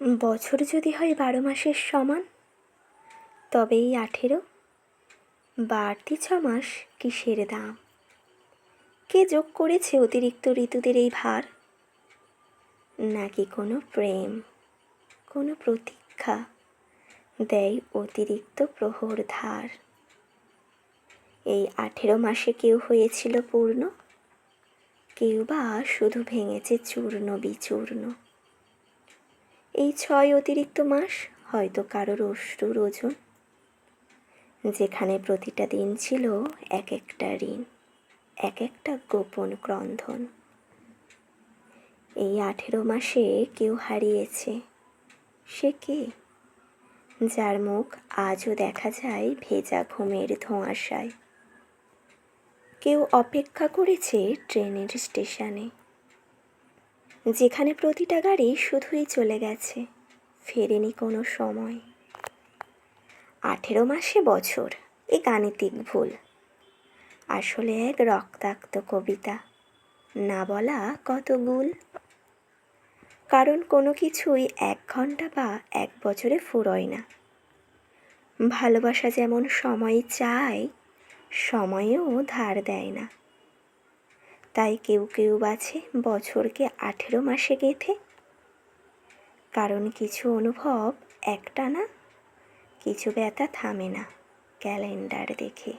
বছর যদি হয় বারো মাসের সমান তবে এই আঠেরো। বাড়তি ছ মাস কিসের দাম? কে যোগ করেছে অতিরিক্ত ঋতুদের এই ভার? নাকি কোনো প্রেম, কোনো প্রতীক্ষা দেয় অতিরিক্ত প্রহর ধার? এই আঠেরো মাসে কেউ হয়েছিল পূর্ণ? কেউ বা শুধু ভেঙেছে চূর্ণ বিচূর্ণ এই ছয় অতিরিক্ত মাস হয়তো কারোর অশ্রুর ওজন। যেখানে প্রতিটা দিন ছিল এক একটা ঋণ, এক একটা গোপন ক্রন্ধন। এই আঠেরো মাসে কেউ হারিয়েছে, সে কে? যার মুখ আজও দেখা যায় ভেজা ঘুমের ধোঁয়াশায়। কেউ অপেক্ষা করেছে ট্রেনের স্টেশনে। যেখানে প্রতিটা গাড়ি শুধুই চলে গেছে, ফেরেনি কোনো সময়। আঠেরো মাসে বছর, এ গাণিতিক ভুল। আসলে এক রক্তাক্ত কবিতা, না বলা কত গুল। কারণ কোনো কিছুই এক ঘণ্টা বা এক বছরে ফুরোয় না। ভালোবাসা যেমন সময় চায়, সময়ও ধার দেয় না। তাই কেউ কেউ বাছে বছরকে আঠেরো মাসে গেঁথে। কারণ কিছু অনুভব একটা না, কিছু ব্যথা থামে না ক্যালেন্ডার দেখে।